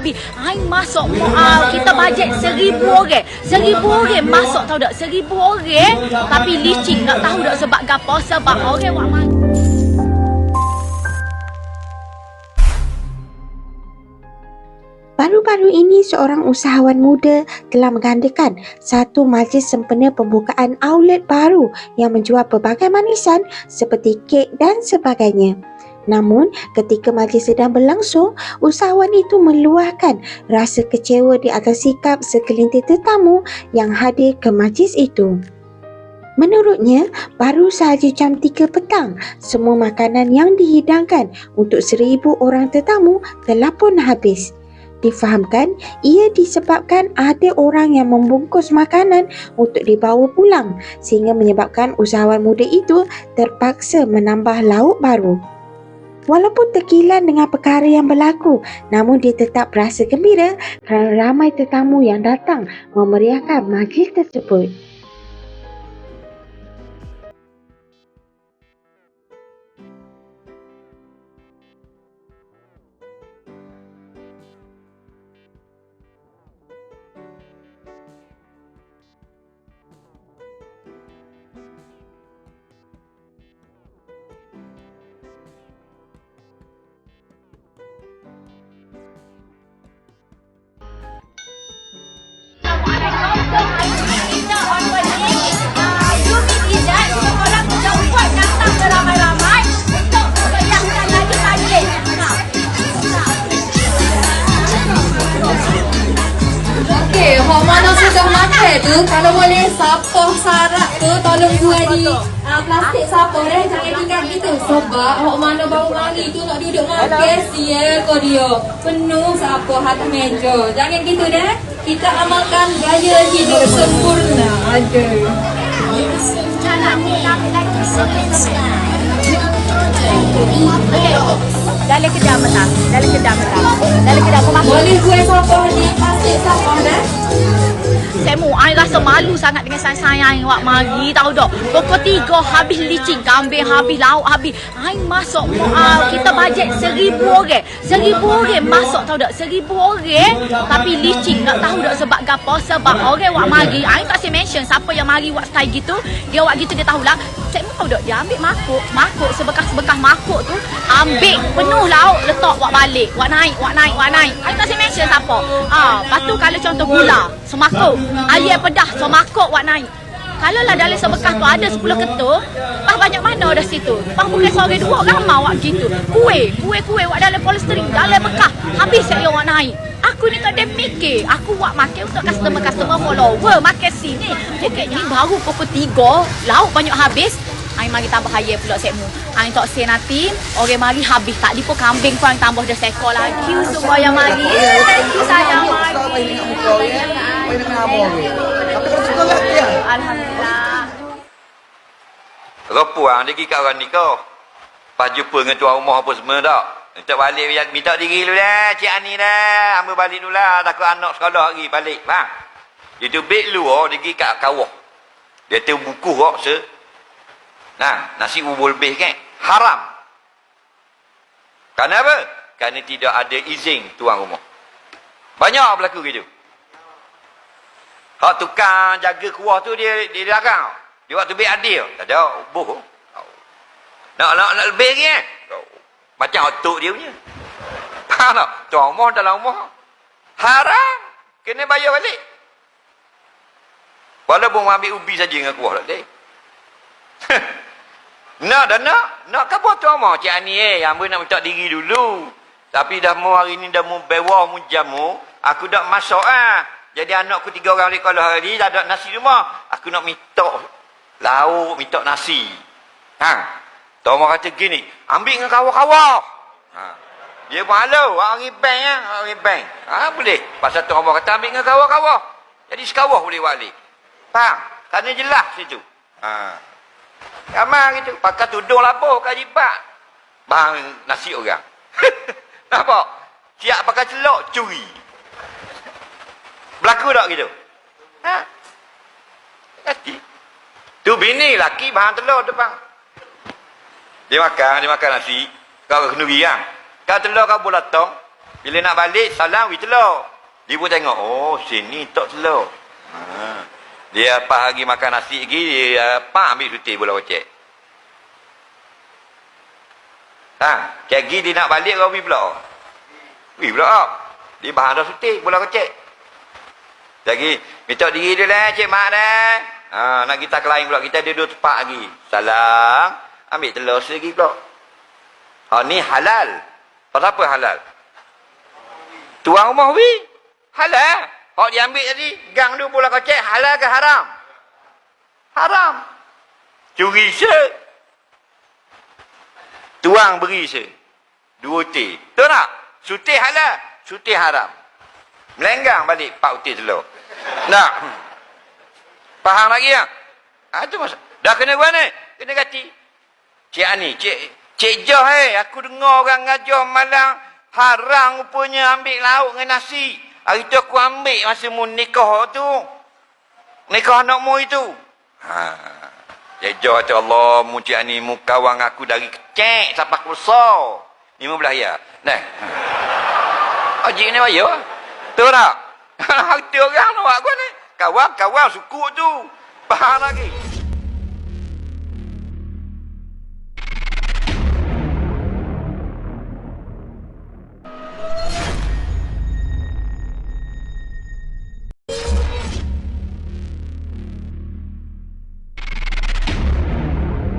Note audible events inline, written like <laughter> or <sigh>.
habis. Hai masuk uh, kita bajet seribu orang. Seribu orang masuk tahu tak? Seribu orang. Tapi licin tak tahu tak sebab gapo sebab orang wak mati. Baru-baru ini seorang usahawan muda telah menggandakan satu majlis sempena pembukaan outlet baru yang menjual pelbagai manisan seperti kek dan sebagainya. Namun, ketika majlis sedang berlangsung, usahawan itu meluahkan rasa kecewa di atas sikap sekelintir tetamu yang hadir ke majlis itu. Menurutnya, baru sahaja jam 3 petang, semua makanan yang dihidangkan untuk seribu orang tetamu telah pun habis. Difahamkan, ia disebabkan ada orang yang membungkus makanan untuk dibawa pulang sehingga menyebabkan usahawan muda itu terpaksa menambah lauk baru. Walaupun terkilan dengan perkara yang berlaku, namun dia tetap berasa gembira kerana ramai tetamu yang datang memeriahkan majlis tersebut. Sapah sarak tu, tolong buat di uh, plastik sapah eh, jangan tinggal gitu. Sebab hok mana baru mari tu nak duduk makan, sia kau dia. Penuh sapah atas meja. Jangan gitu dah. Kita amalkan gaya hidup sempurna. Aduh. Dalam kedai petang. Dalam kedai petang. Dalam kedai aku makan. Boleh buat sapah di plastik sapah dah. Saya mu, I rasa malu sangat dengan sayang-sayang awak mari tahu tak. Pukul tiga habis licin, kambing habis, lauk habis. I masuk uh, kita bajet seribu orang. Seribu orang masuk tahu tak. Seribu orang tapi licin tak tahu tak sebab gapo sebab orang awak mari. I tak saya mention siapa yang mari awak style gitu. Dia awak gitu dia tahulah. Mu tahu tak dia ambil makuk, makuk sebekas-sebekas makuk tu ambil penuh lauk letak awak balik. Awak naik, awak naik, awak naik. I tak saya mention siapa. Ah, lepas tu kalau contoh gula, semakuk. Ayam pedah, semakuk awak naik. Kalau lah dalam sebekas tu ada 10 ketul, pah banyak mana dah situ. Pah bukan seorang dua, ramai awak gitu. Kuih, kuih-kuih awak dalam polystyrene, dalam bekas. Habis saya awak naik. Aku ni tak ada fikir. Aku buat makan untuk customer-customer follower. Makan sini. Cakap ni baru pukul 3. Lauk banyak habis. Ai mari tambah ayam pula sekmu. Ai tak say nanti orang mari habis tak di pun kambing pun yang tambah dah sekor lagi semua yang mari. Thank you sayang mari. Alhamdulillah. Rupa orang dia pergi kat orang nikah. Pas jumpa dengan tuan rumah apa semua tak. Minta balik minta, diri dulu dah. Cik Ani dah. Ambil balik dulu lah. Takut anak sekolah lagi balik. Faham? Dia tu beg luar dia pergi kat kawah. Dia tu buku kok se. Nah, nasi bubur lebih kan? Haram. Kenapa? Kerana tidak ada izin tuan rumah. Banyak berlaku gitu. Hak tukang jaga kuah tu dia dia dagang. Dia waktu beg adil. Tak ada buh. Nak nak nak lebih lagi eh. Macam otok dia punya. Faham tak? Tuan rumah dalam rumah. Haram. Kena bayar balik. Walaupun ambil ubi saja dengan kuah tak boleh. <laughs> nak dah nak. Nak ke apa tuan rumah? Cik Ani eh. Yang nak minta diri dulu. Tapi dah mau hari ni dah mau bewah mu jamu. Aku dah masuk ah. Jadi anakku tiga orang ni kalau hari ni dah ada nasi rumah. Aku nak minta lauk, minta nasi. Ha. Tuan rumah kata gini. Ambil dengan kawan-kawan. Ha. Dia pun halau. Orang ribang ya. Orang ribang. Ha, boleh. Pasal tuan rumah kata ambil dengan kawan-kawan. Jadi sekawah boleh balik. Faham? Kerana jelas situ. Ha. Ramai gitu. Pakai tudung lapor kat jibat. Bang nasi orang. <laughs> Nampak? Siap pakai celok, curi. Berlaku tak gitu? Ha? Hati. Tu bini laki bahan telur depan. Dia makan, dia makan nasi. Kau kenduri kan? Kau telur kau bola tong. Bila nak balik, salam, we telur. Dia pun tengok, oh, sini tak telur. Ha. Dia apa hari makan nasi lagi, dia apa ambil cuti bola kocek. Ha, Gi dia nak balik ke we pula? We pula. Dia bahan dah sutik bola kocek. Lagi, minta diri dia lah, cik mak dah. Ha, nak kita ke lain pula, kita duduk tempat lagi. Salam, ambil telur lagi pula. Ha, ni halal. Apa halal? Tuan rumah we. Halal. Hak dia ambil tadi, gang dia bola kocek, halal ke haram? Haram. Curi se. Tuang beri se. Dua uti. Tahu tak? Suti halal, suti haram. Melenggang balik pak uti telur. Nak. Faham lagi ya? Ah tu masa. Dah kena gua ni. Kena ganti. Cik Ani, cik Cik Joh eh, aku dengar orang ngajar malang haram rupanya ambil lauk dengan nasi. Hari tu aku ambil masa mu nikah tu. Nikah anak mu itu. Ha. Cik Joh kata Allah, mu Cik Ani mu kawan aku dari kecil sampai besar. 15 ya. Nah. Haji ni bayo. Tu tak? Harta orang nak buat ni. Kawan-kawan suku tu. Faham lagi?